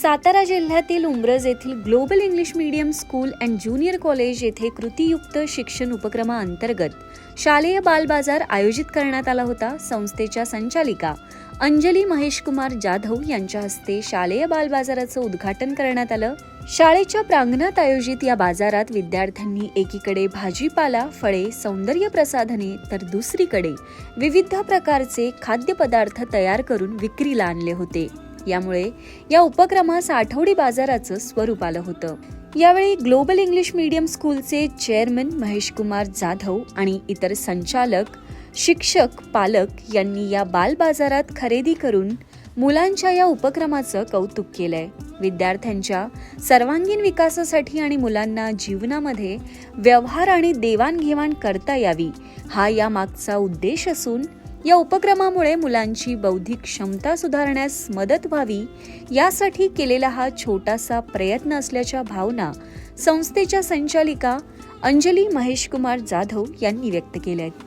सातारा जिल्ह्यातील उमरज येथील global English medium school and junior college येथे कृतीयुक्त शिक्षण उपक्रमाअंतर्गत शालेय बालबाजार आयोजित करण्यात आला होता. संस्थेच्या संचालिका अंजली महेशकुमार जाधव यांच्या हस्ते शालेय बालबाजाराचं उद्घाटन करण्यात आलं. शाळेच्या प्रांगणात आयोजित या बाजारात विद्यार्थ्यांनी एकीकडे भाजीपाला फळे सौंदर्य प्रसाधने तर दुसरीकडे विविध प्रकारचे खाद्यपदार्थ तयार करून विक्रीला आणले होते. यामुळे या उपक्रमास आठवडी बाजाराचं स्वरूप आलं होतं. यावेळी ग्लोबल इंग्लिश मीडियम स्कूलचे चेअरमन महेश कुमार जाधव आणि इतर संचालक शिक्षक पालक यांनी या बाल बाजारात खरेदी करून मुलांच्या या उपक्रमाचं कौतुक केलंय. विद्यार्थ्यांच्या सर्वांगीण विकासासाठी आणि मुलांना जीवनामध्ये व्यवहार आणि देवाणघेवाण करता यावी हा या मागचा उद्देश असून या उपक्रमामुळे मुलांची बौद्धिक क्षमता सुधारण्यास मदत व्हावी यासाठी केलेला हा छोटासा प्रयत्न असल्याच्या भावना संस्थेच्या संचालिका अंजली महेशकुमार जाधव यांनी व्यक्त केल्या आहेत.